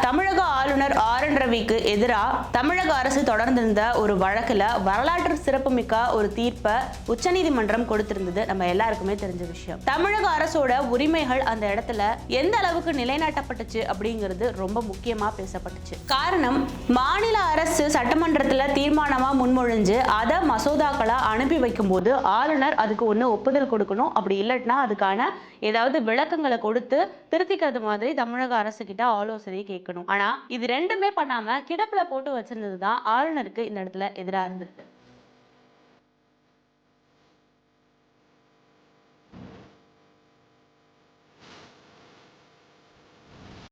தமிழக ஆளுநர் ஆர். ரவிக்கு எதிராக தமிழக அரசு தொடர்ந்திருந்த ஒரு வழக்குல வரலாற்று சிறப்புமிக்க ஒரு தீர்ப்பை உச்சநீதிமன்றம் கொடுத்திருந்தது. நம்ம எல்லாருக்குமே தெரிஞ்ச விஷயம். தமிழக அரசோட உரிமைகள் அந்த இடத்துல எந்த அளவுக்கு நிலைநாட்டப்பட்டுச்சு அப்படிங்கிறது ரொம்ப முக்கியமா பேசப்பட்டுச்சு. காரணம் மாநில அரசு சட்டமன்றத்துல தீர்மானமா முன்மொழிஞ்சு அதை மசோதாக்களா அனுப்பி வைக்கும்போது ஆளுநர் அதுக்கு ஒண்ணு ஒப்புதல் கொடுக்கணும். அப்படி இல்லைன்னா அதுக்கான ஏதாவது விளக்கங்களை கொடுத்து திருத்திக்கிறது மாதிரி தமிழக அரசு கிட்ட ஆலோசனை கேட்கணும். ஆனா இது ரெண்டுமே பண்ணாம கிடப்புல போட்டு வச்சிருந்தது தான் ஆளுநருக்கு இந்த இடத்துல எதிரா இருந்திருக்கு.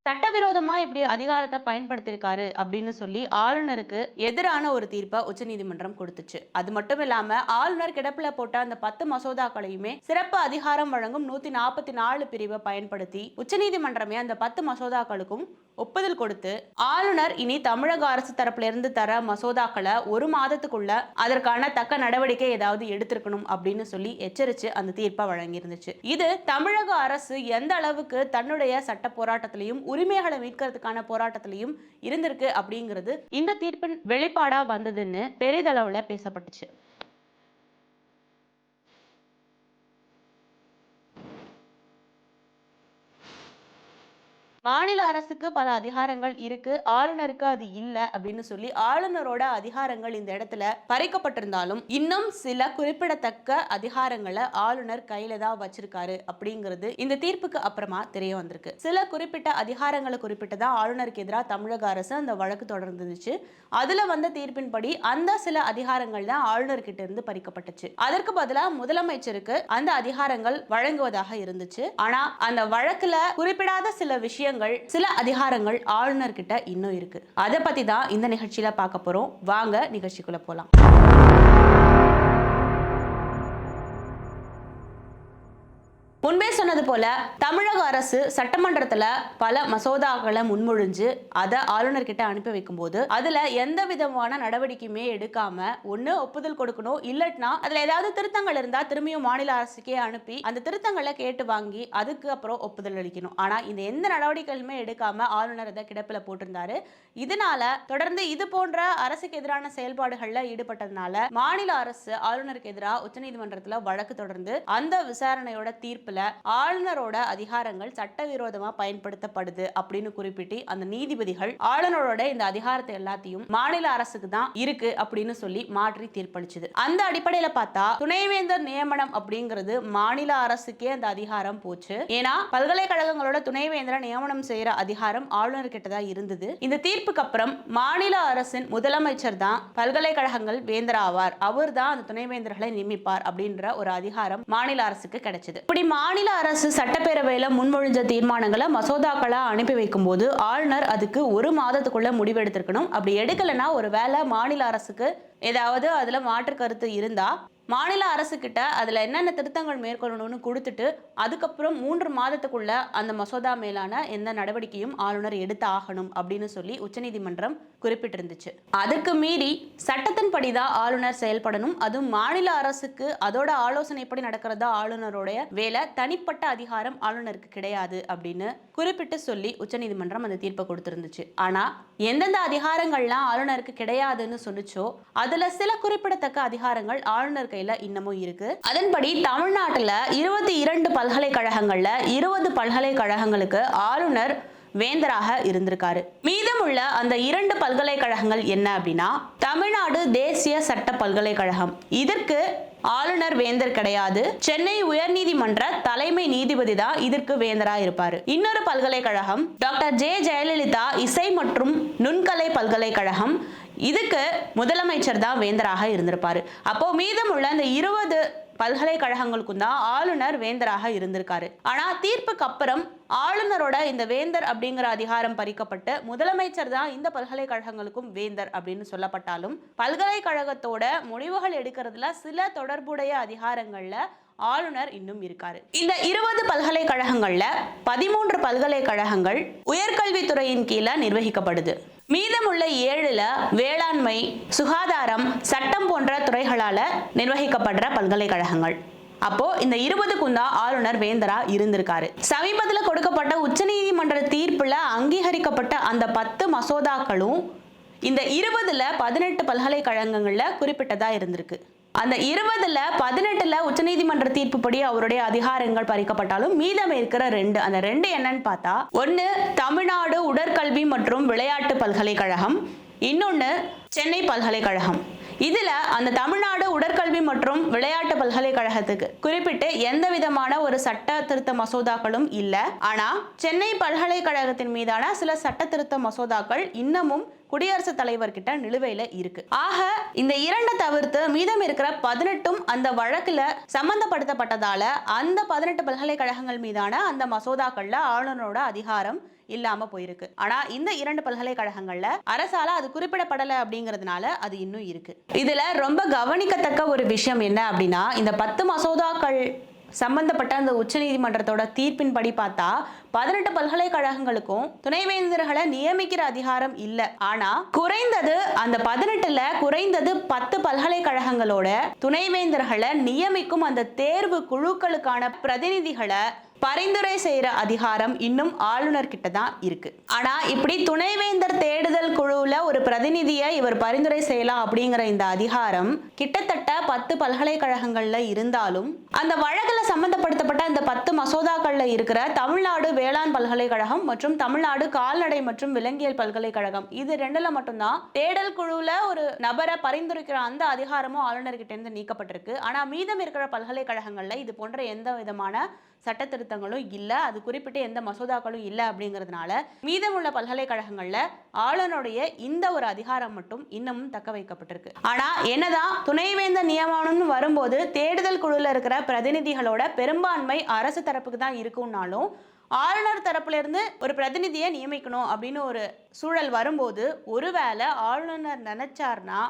சட்டவிரோதமா இப்படி அதிகாரத்தை பயன்படுத்தியிருக்காரு அப்படின்னு சொல்லி ஆளுநருக்கு எதிரான ஒரு தீர்ப்பை உச்சநீதிமன்றம் கொடுத்துச்சு. அது மட்டும் இல்லாம ஆளுநர் கிடப்புல போட்ட அந்த பத்து மசோதாக்களையுமே சிறப்பு அதிகாரம் வழங்கும் நூத்தி நாற்பத்தி நாலு பிரிவை பயன்படுத்தி உச்சநீதிமன்றமே அந்த பத்து மசோதாக்களுக்கும் ஒப்புதல் கொடுத்து ஆளுநர் இனி தமிழக அரசு தரப்புல இருந்து தர மசோதாக்களை ஒரு மாதத்துக்குள்ள அதற்கான தக்க நடவடிக்கை ஏதாவது எடுத்திருக்கணும் அப்படின்னு சொல்லி எச்சரிச்சு அந்த தீர்ப்பை வழங்கியிருந்துச்சு. இது தமிழக அரசு எந்த அளவுக்கு தன்னுடைய சட்ட போராட்டத்திலையும் உரிமைகளை மீட்கிறதுக்கான போராட்டத்திலையும் இருந்திருக்கு அப்படிங்கிறது இந்த தீர்ப்பின் வெளிப்பாடா வந்ததுன்னு பெரிதளவுல பேசப்பட்டுச்சு. மாநில அரசுக்கு பல அதிகாரங்கள் இருக்கு. ஆளுநருக்கு அது இல்ல அப்படின்னு சொல்லி ஆளுநரோட அதிகாரங்கள் இந்த இடத்துல பறிக்கப்பட்டிருந்தாலும் இன்னும் சில குறிப்பிடத்தக்க அதிகாரங்களை ஆளுநர் கையில தான் வச்சிருக்காரு அப்படிங்கிறது இந்த தீர்ப்புக்கு அப்புறமா தெரிய வந்திருக்கு. சில குறிப்பிட்ட அதிகாரங்களை குறிப்பிட்டுதான் ஆளுநருக்கு எதிராக தமிழக அரசு அந்த வழக்கு தொடர்ந்துச்சு அதுல வந்த தீர்ப்பின்படி அந்த சில அதிகாரங்கள் தான் ஆளுநர்கிட்ட இருந்து பறிக்கப்பட்டுச்சு. அதற்கு பதிலாக முதலமைச்சருக்கு அந்த அதிகாரங்கள் வழங்குவதாக இருந்துச்சு. ஆனா அந்த வழக்குல குறிப்பிடாத சில விஷயங்கள் சில அதிகாரங்கள் ஆளுநர் கிட்ட இன்னும் இருக்கு. அதை பத்தி தான் இந்த நிகழ்ச்சியில பார்க்க போறோம். வாங்க நிகழ்ச்சிக்குள்ள போலாம். முன்பே சொன்னது போல தமிழக அரசு சட்டமன்றத்துல பல மசோதாக்களை முன்மொழிஞ்சு அதை ஆளுநர்கிட்ட அனுப்பி வைக்கும்போது அதுல எந்த விதமான நடவடிக்கையுமே எடுக்காம ஒண்ணு ஒப்புதல் கொடுக்கணும் இல்லட்னா அதுல ஏதாவது திருத்தங்கள் இருந்தா திரும்பியும் மாநில அரசுக்கே அனுப்பி அந்த திருத்தங்களை கேட்டு வாங்கி அதுக்கு அப்புறம் ஒப்புதல் அளிக்கணும். ஆனா இந்த எந்த நடவடிக்கைகளுமே எடுக்காம ஆளுநர் அதை கிடப்பில் போட்டிருந்தாரு. இதனால தொடர்ந்து இது போன்ற அரசுக்கு எதிரான செயல்பாடுகள்ல ஈடுபட்டதுனால மாநில அரசு ஆளுநருக்கு எதிராக உச்சநீதிமன்றத்துல வழக்கு தொடர்ந்து அந்த விசாரணையோட தீர்ப்பு தீர்ப்பில் ஆளுநரோட அதிகாரங்கள் சட்டவிரோதமா பயன்படுத்தப்படுது அப்படின்னு குறிப்பிட்டு அந்த நீதிபதிகள் ஆளுநரோட இந்த அதிகாரத்தை எல்லாத்தையும் மாநில அரசுக்கு தான் இருக்கு அப்படின்னு சொல்லி மாற்றி தீர்ப்பளிச்சது. அந்த அடிப்படையில பார்த்தா துணைவேந்தர் நியமனம் அப்படிங்கிறது மாநில அரசுக்கே அந்த அதிகாரம் போச்சு. ஏன்னா பல்கலைக்கழகங்களோட துணைவேந்தரை நியமனம் செய்யற அதிகாரம் ஆளுநர் கிட்ட தான் இருந்தது. இந்த தீர்ப்புக்கு அப்புறம் மாநில அரசின் முதலமைச்சர் தான் பல்கலைக்கழகங்கள் வேந்தர் ஆவார் அவர் தான் அந்த துணைவேந்தர்களை நியமிப்பார் அப்படின்ற ஒரு அதிகாரம் மாநில அரசுக்கு கிடைச்சது. இப்படி மாநில அரசு சட்டப்பேரவையில் முன்மொழிஞ்ச தீர்மானங்களை மசோதாக்களாக அனுப்பி வைக்கும்போது ஆளுநர் அதுக்கு ஒரு மாதத்துக்குள்ள முடிவெடுத்திருக்கணும். அப்படி எடுக்கலைன்னா ஒரு வேலை மாநில அரசுக்கு ஏதாவது அதில் மாற்று கருத்து இருந்தா மாநில அரசுக்கிட்ட அதில் என்னென்ன திருத்தங்கள் மேற்கொள்ளணும்னு கொடுத்துட்டு அதுக்கப்புறம் மூன்று மாதத்துக்குள்ள அந்த மசோதா மேலான எந்த நடவடிக்கையும் ஆளுநர் எடுத்து ஆகணும் அப்படின்னு சொல்லி உச்சநீதிமன்றம் குறிப்பிட்டிருந்துச்சு. அதுக்கு மீறி சட்டத்தின்படி தான் ஆளுநர் செயல்படணும். அதுவும் மாநில அரசுக்கு அதோட ஆலோசனைப்படி நடக்கிறதா ஆளுநருடைய வேலை. தனிப்பட்ட அதிகாரம் ஆளுநருக்கு கிடையாது அப்படின்னு குறிப்பிட்டு சொல்லி உச்சநீதிமன்றம் அந்த தீர்ப்பை கொடுத்திருந்துச்சு. ஆனால் எந்தெந்த அதிகாரங்கள்லாம் ஆளுநருக்கு கிடையாதுன்னு சொல்லிச்சோ அதுல சில குறிப்பிடத்தக்க அதிகாரங்கள் ஆளுநர் கையில இன்னமும் இருக்கு. அதன்படி தமிழ்நாட்டுல இருபத்தி இரண்டு பல்கலைக்கழகங்கள்ல இருபது பல்கலைக்கழகங்களுக்கு ஆளுநர் வேந்தராக இருந்திருக்காரு. உள்ள அந்த இரண்டு பல்கலைக்கழகங்கள் என்ன அப்படின்னா தமிழ்நாடு தேசிய சட்ட பல்கலைக்கழகம். இதற்கு ஆளுநர் வேந்தர் கிடையாது. சென்னை உயர்நீதிமன்ற தலைமை நீதிபதி தான் இதற்கு வேந்தரா இருப்பாரு. இன்னொரு பல்கலைக்கழகம் டாக்டர் ஜே ஜெயலலிதா இசை மற்றும் நுண்கலை பல்கலைக்கழகம். இதுக்கு முதலமைச்சர் தான் வேந்தராக இருந்திருப்பாரு. அப்போ மீதமுள்ள இந்த இருபது பல்கலைக்கழகங்களுக்கும் தான் ஆளுநர் வேந்தராக இருந்திருக்காரு. ஆனா தீர்ப்புக்கு அப்புறம் ஆளுநரோட இந்த வேந்தர் அப்படிங்கிற அதிகாரம் பறிக்கப்பட்டு முதலமைச்சர் தான் இந்த பல்கலைக்கழகங்களுக்கும் வேந்தர் அப்படின்னு சொல்லப்பட்டாலும் பல்கலைக்கழகத்தோட முடிவுகள் எடுக்கிறதுல சில தொடர்புடைய அதிகாரங்கள்ல ஆளுநர் இன்னும் இருக்காரு. இந்த இருபது பல்கலைக்கழகங்கள்ல பதிமூன்று பல்கலைக்கழகங்கள் உயர்கல்வித்துறையின் கீழே நிர்வகிக்கப்படுது. மீதமுள்ள ஏழுல வேளாண்மை சுகாதாரம் சட்டம் போன்ற துறைகளால நிர்வகிக்கப்படுற பல்கலைக்கழகங்கள். அப்போ இந்த இருபதுக்கும் தான் ஆளுநர் வேந்தரா இருந்திருக்காரு. சமீபத்தில் கொடுக்கப்பட்ட உச்சநீதிமன்ற தீர்ப்புல அங்கீகரிக்கப்பட்ட அந்த பத்து மசோதாக்களும் இந்த இருபதுல பதினெட்டு பல்கலைக்கழகங்கள்ல குறிப்பிட்டதா இருந்திருக்கு. அந்த இருபதுல பதினெட்டுல உச்சநீதிமன்ற தீர்ப்புப்படி அவருடைய அதிகாரங்கள் பறிக்கப்பட்டாலும் மீதம் இருக்கிற ரெண்டு அந்த ரெண்டு என்னன்னு பார்த்தா ஒன்னு தம் உடற்கல்வி மற்றும் விளையாட்டு பல்கலைக்கழகம் இன்னொன்று சென்னை பல்கலைக்கழகம். இதில் அந்த தமிழ்நாடு உடற்கல்வி மற்றும் விளையாட்டு பல்கலைக்கழகத்துக்கு குறிப்பிட்டு எந்த விதமான ஒரு சட்ட திருத்த மசோதாக்களும் இல்லை. ஆனால் சென்னை பல்கலைக்கழகத்தின் மீதான சில சட்ட திருத்த மசோதாக்கள் இன்னமும் குடியரசுத் தலைவர் கிட்ட நிலுவையில இருக்கு. ஆக இந்த இரண்டை தவிர்த்து மீதம் இருக்கிற பதினெட்டும் அந்த வழக்குல சம்பந்தப்படுத்தப்பட்டதால அந்த பதினெட்டு பல்கலைக்கழகங்கள் மீதான அந்த மசோதாக்கள்ல ஆளுநரோட அதிகாரம் இல்லாம போயிருக்கு. ஆனா இந்த இரண்டு பல்கலைக்கழகங்கள்ல அரசால அது குறிப்பிடப்படல அப்படிங்கிறதுனால அது இன்னும் இருக்கு. இதுல ரொம்ப கவனிக்கத்தக்க ஒரு விஷயம் என்ன அப்படின்னா இந்த பத்து மசோதாக்கள் சம்பந்தப்பட்ட அந்த உச்சநீதிமன்றத்தோட தீர்ப்பின்படி பார்த்தா பதினெட்டு பல்கலைக்கழகங்களுக்கும் துணைவேந்தர்களை நியமிக்கிற அதிகாரம் இல்ல. ஆனா குறைந்தது அந்த பதினெட்டுல குறைந்தது பத்து பல்கலைக்கழகங்களோட துணைவேந்தர்களை நியமிக்கும் அந்த தேர்வு குழுக்களுக்கான பிரதிநிதிகளை பரிந்துரை செய்யற அதிகாரம் இன்னும் ஆளுநர் கிட்ட தான் இருக்கு. ஆனா இப்படி துணைவேந்தர் தேடுதல் குழுவுல ஒரு பிரதிநிதியை இவர் பரிந்துரை செய்யலாம் அப்படிங்கிற இந்த அதிகாரம் கிட்டத்தட்ட பத்து பல்கலைக்கழகங்கள்ல இருந்தாலும் அந்த வழக்குல சம்பந்தப்படுத்தப்பட்ட இந்த பத்து மசோதாக்கள்ல இருக்கிற தமிழ்நாடு வேளாண் பல்கலைக்கழகம் மற்றும் தமிழ்நாடு கால்நடை மற்றும் விலங்கியல் பல்கலைக்கழகம் இது ரெண்டுல மட்டும்தான். தேடல் குழுல ஒரு நபரை பரிந்துரைக்கிற அந்த அதிகாரமும் ஆளுநர்கிட்ட இருந்து நீக்கப்பட்டிருக்கு. ஆனா மீதம் இருக்கிற பல்கலைக்கழகங்கள்ல இது போன்ற எந்த விதமான சட்ட திருத்தங்களும் இல்லை அது குறிப்பிட்ட எந்த மசோதாக்களும் இல்லை அப்படிங்கிறதுனால மீதமுள்ள பல்கலைக்கழகங்களில் ஆளுநருடைய இந்த ஒரு அதிகாரம் மட்டும் இன்னமும் தக்க வைக்கப்பட்டிருக்கு. ஆனால் என்னதான் துணைவேந்தர் நியமனம்னு வரும்போது தேடுதல் குழுவில் இருக்கிற பிரதிநிதிகளோட பெரும்பான்மை அரசு தரப்புக்கு தான் இருக்கும்னாலும் ஆளுநர் தரப்புலேருந்து ஒரு பிரதிநிதியை நியமிக்கணும் அப்படின்னு ஒரு சூழல் வரும்போது ஒருவேளை ஆளுநர் நினைச்சார்னா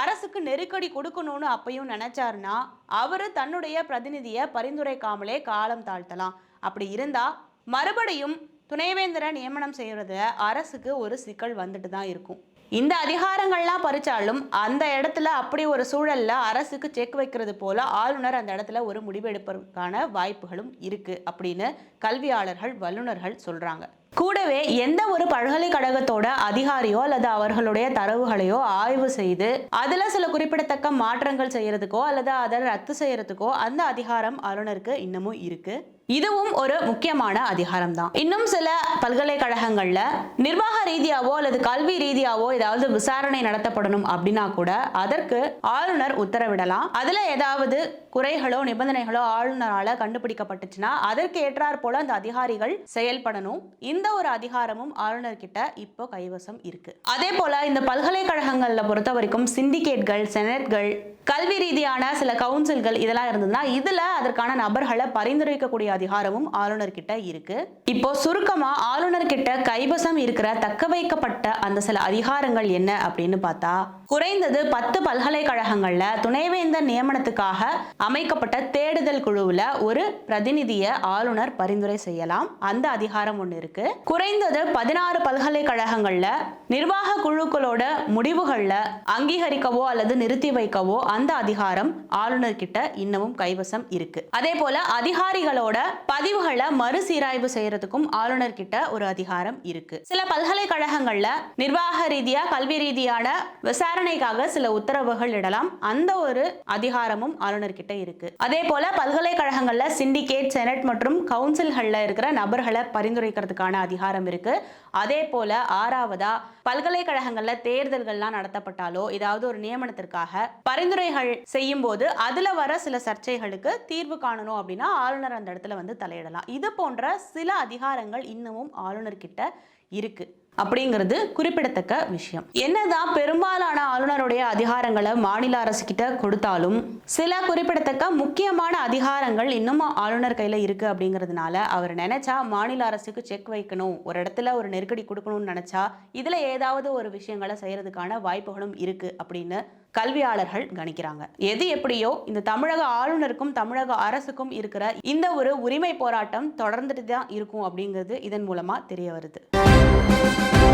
அரசுக்கு நெருக்கடி கொடுக்கணும்னு அப்பையும் நினைச்சாருன்னா அவரு தன்னுடைய பிரதிநிதியை பரிந்துரைக்காமலே காலம் தாழ்த்தலாம். அப்படி இருந்தா மறுபடியும் துணைவேந்தரை நியமனம் செய்யறது அரசுக்கு ஒரு சிக்கல் வந்துட்டு தான் இருக்கும். இந்த அதிகாரங்கள்லாம் பறிச்சாலும் அந்த இடத்துல அப்படி ஒரு சூழல்ல அரசுக்கு செக் வைக்கிறது போல ஆளுநர் அந்த இடத்துல ஒரு முடிவெடுப்பதற்கான வாய்ப்புகளும் இருக்கு அப்படின்னு கல்வியாளர்கள் வல்லுநர்கள் சொல்றாங்க. கூடவே எந்த ஒரு பல்கலைக்கழகத்தோட அதிகாரியோ அல்லது அவர்களுடைய தரவுகளையோ ஆய்வு செய்து அதுல சில குறிப்பிடத்தக்க மாற்றங்கள் செய்யறதுக்கோ அல்லது அதை ரத்து செய்யறதுக்கோ அந்த அதிகாரம் ஆளுநருக்கு இன்னமும் இருக்கு. இதுவும் ஒரு முக்கியமான அதிகாரம் தான் இன்னும் சில பல்கலைக்கழகங்கள்ல நிர்வாக ரீதியாவோ அல்லது கல்வி ரீதியாவோ ஏதாவது விசாரணை நடத்தப்படணும் அப்படின்னா கூட அதற்கு ஆளுநர் உத்தரவிடலாம். அதுல ஏதாவது குறைகளோ நிபந்தனைகளோ ஆளுநரால கண்டுபிடிக்கப்பட்டுச்சுன்னா அதற்கு ஏற்றாற் போல அந்த அதிகாரிகள் செயல்படணும். இந்த ஒரு அதிகாரமும் ஆளுநர் கிட்ட இப்போ கைவசம் இருக்கு. அதே போல இந்த பல்கலைக்கழகங்கள்ல பொறுத்த வரைக்கும் சிண்டிகேட்கள் செனட்கள் கல்வி ரீதியான சில கவுன்சில்கள் இதெல்லாம் இருந்ததுன்னா இதுல அதற்கான நபர்களை பரிந்துரைக்கக்கூடிய அதிகாரமும் ஆளுநர் கிட்ட இருக்கு. இப்போ சுருக்கமா ஆளுநர் கிட்ட கைவசம் இருக்கிற தக்க வைக்கப்பட்ட அந்த சில அதிகாரங்கள் என்ன அப்படின்னு பார்த்தா குறைந்தது பத்து பல்கலைக்கழகங்கள்ல துணைவேந்தர் நியமனத்துக்காக அமைக்கப்பட்ட தேடுதல் குழுவில் ஒரு பிரதிநிதியை ஆளுநர் பரிந்துரை செய்யலாம். அந்த அதிகாரம் ஒன்று இருக்கு. குறைந்தது பதினாறு பல்கலைக்கழகங்கள்ல நிர்வாக குழுக்களோட முடிவுகளில் அங்கீகரிக்கவோ அல்லது நிறுத்தி வைக்கவோ அந்த அதிகாரம் ஆளுநர் கிட்ட இன்னமும் கைவசம் இருக்கு. அதே போல அதிகாரிகளோட பதிவுகளை மறுசீராய்வு செய்யறதுக்கும் ஆளுநர் கிட்ட ஒரு அதிகாரம் இருக்கு. சில பல்கலைக்கழகங்கள்ல நிர்வாக ரீதியா கல்வி ரீதியான விசாரணைக்காக சில உத்தரவுகள் இடலாம். அந்த ஒரு அதிகாரமும் ஆளுநர் கிட்ட இருக்கு. அதே போல பல்கலைக்கழகங்கள்ல சிண்டிகேட் செனட் மற்றும் கவுன்சில்கள்ல இருக்கிற நபர்களை பரிந்துரைக்கிறதுக்கான அதிகாரம் இருக்கு. அதே போல ஆறாவதா பல்கலைக்கழகங்கள்ல தேர்தல்கள்லாம் நடத்தப்பட்டாலோ ஏதாவது ஒரு நியமனத்திற்காக பரிந்துரைகள் செய்யும் போது அதுல வர சில சர்ச்சைகளுக்கு தீர்வு காணணும் அப்படின்னா ஆளுநர் அந்த இடத்துல வந்து தலையிடலாம். இது போன்ற சில அதிகாரங்கள் இன்னமும் ஆளுநர்கிட்ட இருக்கு. அப்படிங்கிறது குறிப்பிடத்தக்க விஷயம். என்னதான் பெரும்பாலான ஆளுநருடைய அதிகாரங்களை மாநில அரசு கிட்ட கொடுத்தாலும் சில குறிப்பிடத்தக்க முக்கியமான அதிகாரங்கள் இன்னும் ஆளுநர் கையில இருக்கு அப்படிங்கிறதுனால அவர் நினைச்சா மாநில அரசுக்கு செக் வைக்கணும் ஒரு இடத்துல ஒரு நெருக்கடி கொடுக்கணும்னு நினைச்சா இதுல ஏதாவது ஒரு விஷயங்களை செய்யறதுக்கான வாய்ப்புகளும் இருக்கு அப்படின்னு கல்வியாளர்கள் கணிக்கிறாங்க. எது எப்படியோ இந்த தமிழக ஆளுநருக்கும் தமிழக அரசுக்கும் இருக்கிற இந்த ஒரு உரிமை போராட்டம் தொடர்ந்துட்டு தான் இருக்கும் அப்படிங்கிறது இதன் மூலமா தெரிய வருது. Thank you.